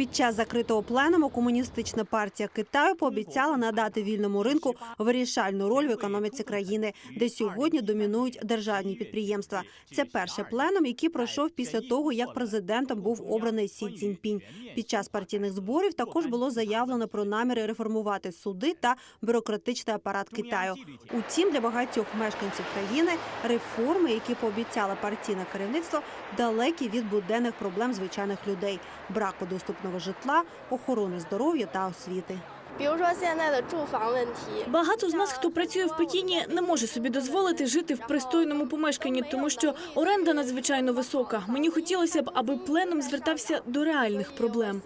Під час закритого пленуму комуністична партія Китаю пообіцяла надати вільному ринку вирішальну роль в економіці країни, де сьогодні домінують державні підприємства. Це перший пленум, який пройшов після того, як президентом був обраний Сі Цзіньпінь. Під час партійних зборів також було заявлено про наміри реформувати суди та бюрократичний апарат Китаю. Утім, для багатьох мешканців країни реформи, які пообіцяла партійне керівництво, далекі від буденних проблем звичайних людей: браку доступного комплексного житла, охорони здоров'я та освіти. Багато з нас, хто працює в Пекіні, не може собі дозволити жити в пристойному помешканні, тому що оренда надзвичайно висока. Мені хотілося б, аби пленум звертався до реальних проблем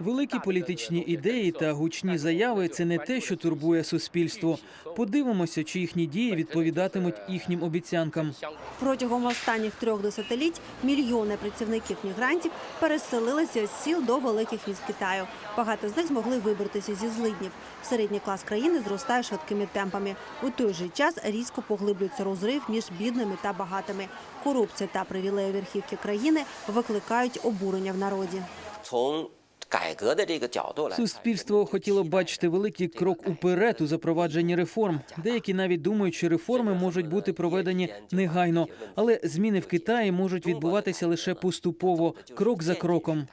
великі політичні ідеї та гучні заяви це не те, що турбує суспільство. Подивимося, чи їхні дії відповідатимуть їхнім обіцянкам. Протягом останніх трьох десятиліть мільйони працівників мігрантів переселилися з сіл до великих міст Китаю. Багато з них змогли вибратися зі злиднів. Середній клас країни зростає швидкими темпами. У той же час різко поглиблюється розрив між бідними та багатими. Корупція та привілеї верхівки країни викликають обурення в народі. Суспільство хотіло бачити великий крок уперед у запровадженні реформ. Деякі навіть думають, що реформи можуть бути проведені негайно, але зміни в Китаї можуть відбуватися лише поступово, крок за кроком.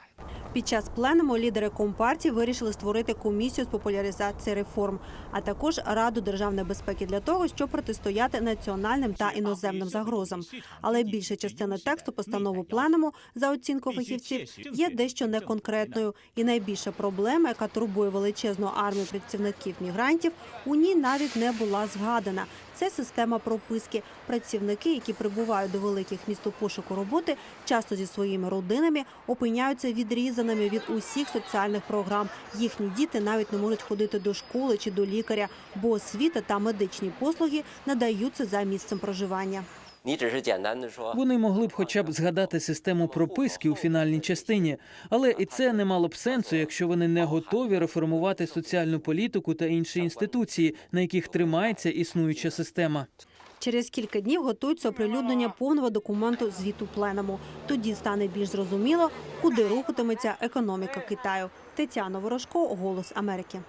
Під час пленуму лідери компартії вирішили створити комісію з популяризації реформ, а також раду державної безпеки для того, щоб протистояти національним та іноземним загрозам. Але більша частина тексту постанови пленуму, за оцінкою фахівців, є дещо неконкретною. І найбільша проблема, яка турбує величезну армію працівників мігрантів, у ній навіть не була згадана. Це система прописки. Працівники, які прибувають до великих міст у пошуку роботи, часто зі своїми родинами опиняються відрізаними від усіх соціальних програм. Їхні діти навіть не можуть ходити до школи чи до лікаря, бо освіта та медичні послуги надаються за місцем проживання. Вони могли б, хоча б згадати систему прописки у фінальній частині, але і це не мало б сенсу, якщо вони не готові реформувати соціальну політику та інші інституції, на яких тримається існуюча система. Через кілька днів готується оприлюднення повного документу звіту пленуму. Тоді стане більш зрозуміло, куди рухатиметься економіка Китаю. Тетяна Ворожко, Голос Америки.